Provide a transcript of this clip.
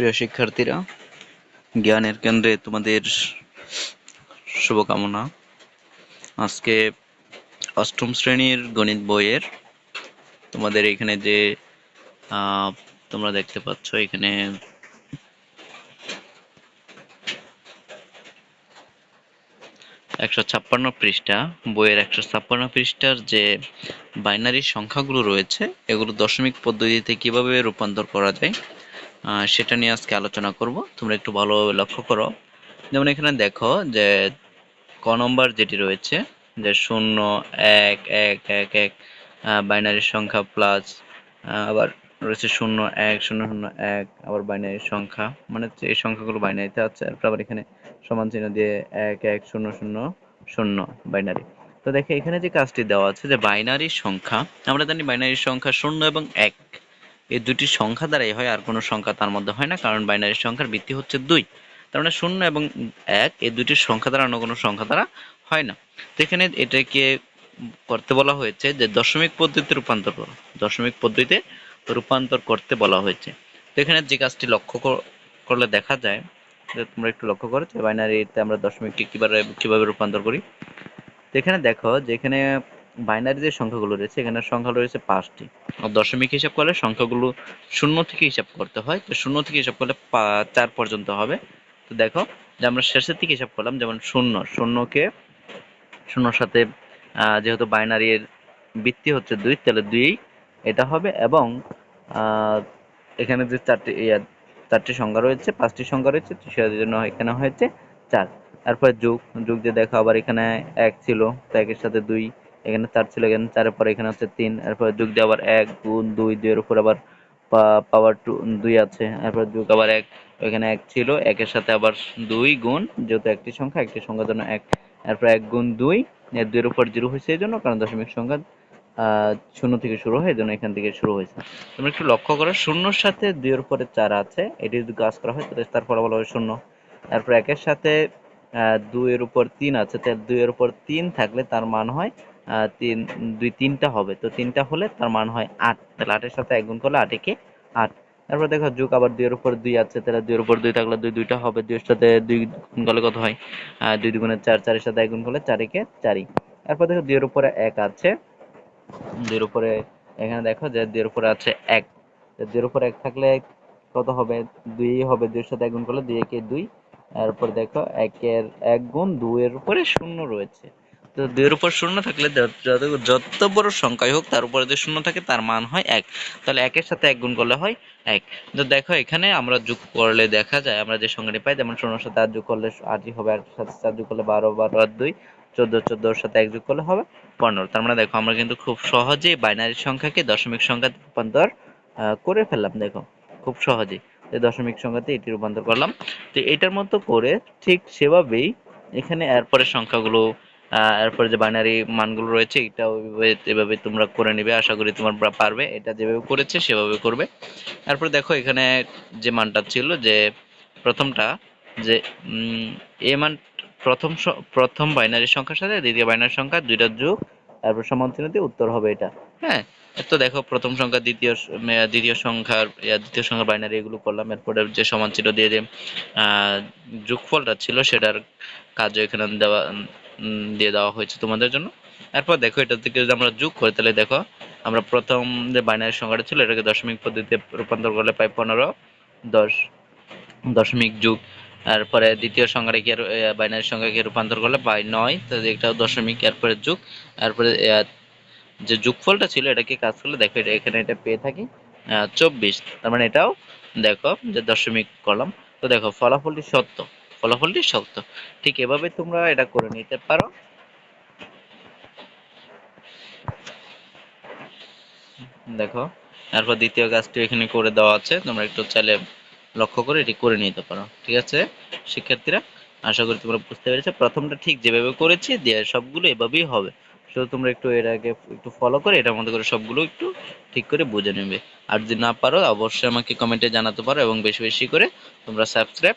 প্রিয় শিক্ষার্থীরা, জ্ঞানের কেন্দ্রে তোমাদের শুভকামনা। আজকে অষ্টম শ্রেণির গণিত বইয়ের তোমাদের এখানে যে তোমরা দেখতে পাচ্ছ এখানে একশো ছাপ্পান্ন পৃষ্ঠা, বইয়ের একশো ছাপ্পান্ন পৃষ্ঠার যে বাইনারি সংখ্যাগুলো রয়েছে, এগুলো দশমিক পদ্ধতিতে কীভাবে রূপান্তর করা যায় সেটা নিয়ে আজকে আলোচনা করব। তোমরা একটু ভালোভাবে লক্ষ্য করো। যেমন এখানে দেখো যে ক নম্বর যেটি রয়েছে, যে শূন্য, এক এক এক এক বাইনারি সংখ্যা প্লাস আবার রয়েছে শূন্য, এক, শূন্য শূন্য, এক, আবার বাইনারি সংখ্যা। মানে এই সংখ্যাগুলো বাইনারিতে আছে আবার এখানে সমান চিহ্ন দিয়ে এক এক, শূন্য শূন্য শূন্য বাইনারি। তো দেখে এখানে যে কাজটি দেওয়া আছে যে বাইনারি সংখ্যা, আমরা জানি বাইনারি সংখ্যা শূন্য এবং এক। এই দুটি সংখ্যা দ্বারাই হয় আর কোনো সংখ্যা তার মধ্যে হয় না, কারণ বাইনারি সংখ্যার ভিত্তি হচ্ছে দুই। তার মানে শূন্য এবং এক, এই দুটি সংখ্যা দ্বারা অন্য কোনো সংখ্যা দ্বারা হয় না। তো এখানে এটাকে করতে বলা হয়েছে যে দশমিক পদ্ধতিতে রূপান্তর করো। দশমিক পদ্ধতিতে রূপান্তর করতে বলা হয়েছে। তো এখানে যে কাজটি লক্ষ্য করলে দেখা যায় তোমরা একটু লক্ষ্য করো যে বাইনারিতে আমরা দশমিককে কীভাবে, কীভাবে রূপান্তর করি। তো এখানে দেখো যে এখানে বাইনারি যে সংখ্যাগুলো রয়েছে, এখানে সংখ্যা রয়েছে পাঁচটি। দশমিক হিসাব করলে সংখ্যাগুলো শূন্য থেকে হিসাব করতে হয়। তো শূন্য থেকে হিসাব করলে চার পর্যন্ত হবে। তো দেখো যে আমরা শেষের থেকে হিসাব করলাম, যেমন শূন্য। শূন্যকে, শূন্যর সাথে যেহেতু বাইনারির বৃত্তি হচ্ছে দুই, তাহলে দুই এটা হবে এবং এখানে যে চারটি চারটি সংখ্যা রয়েছে, পাঁচটি সংখ্যা রয়েছে সেটার জন্য এখানে হয়েছে চার। তারপরে যোগ যোগ যে দেখো আবার এখানে এক ছিল, তো একের সাথে দুই এখানে চার ছিল, এখানে চারের পর এখানে হচ্ছে তিন, এরপরে যোগ দিয়ে আবার এক, গুণ দুই, দুইয়ের উপর আবার পাওয়ার টু, দুই আছে, এরপর যোগ আবার এক, এখানে এক ছিল, একের সাথে আবার দুই গুণ, যেহেতু একটি সংখ্যা, একটি সংখ্যার জন্য এক, এরপর এক গুণ দুই এর দুইয়ের উপর জিরো হয়েছে এই জন্য, কারণ দশমিক সংখ্যা শূন্য থেকে শুরু হয়, এই জন্য এখান থেকে শুরু হয়েছে। তোমরা একটু লক্ষ্য করো, শূন্যর সাথে দুইয়ের উপরে চার আছে, এটি যদি কাজ করা হয়, তাহলে তার ফলাফল হবে শূন্য। তারপর একের সাথে দুইয়ের উপর তিন আছে, তাহলে দুইয়ের উপর তিন থাকলে তার মান হয় তিন, দুই, তিনটা হবে। তো তিনটা হলে তার মান হয় আট। তাহলে আটের সাথে এক গুণ করলে আট একে আট। তারপর দেখো যোগ আবার দুইয়ের উপর দুই আছে, তাহলে দুইয়ের উপর দুই থাকলে দুই, দুইটা হবে। দুইয়ের সাথে দুই গুণ করলে কত হয়? দুই দুগুণে চার, চারের সাথে এক গুণ করলে চার একে চারই। তারপর দেখো দুইয়ের উপরে এক আছে। দুইয়ের উপরে এখানে দেখো যে দুইয়ের উপরে আছে এক। দুইয়ের উপরে এক থাকলে কত হবে? দুই হবে। দুইয়ের সাথে এক গুণ করলে দুই একে দুই। তারপর দেখো একের এক গুণ দুইয়ের উপরে শূন্য রয়েছে। তো দুইয়ের উপর শূন্য থাকলে যত- যত- বড় সংখ্যাই হোক, তার উপরে যদি শূন্য থাকে, তার মান হয় এক। তাহলে একের সাথে এক গুণ করলে হয় এক। তো দেখো এখানে আমরা যোগ করলে দেখা যায়, আমরা যে সংখ্যাটি পাই, যেমন শূন্যর সাথে আট যোগ করলে আটই হবে আটের সাথে চার যোগ করলে বারো বারো আর দুই চোদ্দ চোদ্দোর সাথে এক যোগ করলে হবে পনেরো। তার মানে দেখো আমরা কিন্তু খুব সহজেই বাইনারি সংখ্যাকে দশমিক সংখ্যাতে রূপান্তর করে ফেললাম, দেখো। খুব সহজেই। দশমিক সংখ্যাতে এটি রূপান্তর করলাম। তো এটার মতো করে ঠিক সেভাবেই এখানে এরপরে সংখ্যাগুলো এরপরে যে বাইনারি মানগুলো রয়েছে, এটাও এভাবে- তোমরা করে নেবে। আশা করি তোমরা পারবে। এটা যেভাবে করেছে, সেভাবে করবে। তারপরে দেখো, এখানে যে মানটা ছিল যে, প্রথমটা যে এ মান প্রথম প্রথম বাইনারি সংখ্যার সাথে দ্বিতীয় বাইনারি সংখ্যা দুইটা যোগ, তারপর সমান দিয়ে উত্তর হবে এটা। হ্যাঁ? তো দেখো, প্রথম সংখ্যা, দ্বিতীয় দ্বিতীয় সংখ্যার দ্বিতীয় সংখ্যার বাইনারি এগুলো করলাম। এরপরে যে সমান চিহ্ন দিয়ে যে যোগফলটা ছিল, সেটার কাজও এখানে দেওয়া দিয়ে দেওয়া হয়েছে তোমাদের জন্য। এরপর দেখো এটা থেকে যদি আমরা যোগ করি তাহলে দেখো আমরা প্রথম যে বাইনারি সংখ্যাটা ছিল এটাকে দশমিক পদ্ধতিতে রূপান্তর করলে পাই পনেরো দশ দশমিক যোগ। তারপরে দ্বিতীয় সংখ্যাটাকে বাইনারি সংখ্যাকে রূপান্তর করলে পাই নয় তো এটাও দশমিক এরপরে যুগ তারপরে আহ, যে যোগফলটা ছিল এটাকে কাজ করলে? দেখো এটা এখানে এটা পেয়ে থাকি চব্বিশ। তার মানে এটাও দেখো যে দশমিক করলাম তো দেখো ফলাফলটি সত্য। ফলাফলটি সত্য। ঠিক এভাবে তোমরা এটা করে নিতে পারো। দেখো তারপর দ্বিতীয় কাজটি এখানে করে দেওয়া আছে। তোমরা একটু চাইলে লক্ষ্য করে এটি করে নিতে পারো। ঠিক আছে? শিক্ষার্থীরা, আশা করি তোমরা বুঝতে পেরেছ। প্রথমটা ঠিক যেভাবে করেছি, দিয়ে সবগুলো এভাবেই হবে। শুধু তোমরা একটু এর আগে একটু ফলো করে, এটার মধ্যে করে সবগুলো একটু ঠিক করে বুঝে নেবে। আর যদি না পারো, অবশ্যই আমাকে কমেন্টে জানাতে পারো এবং বেশি বেশি করে তোমরা সাবস্ক্রাইব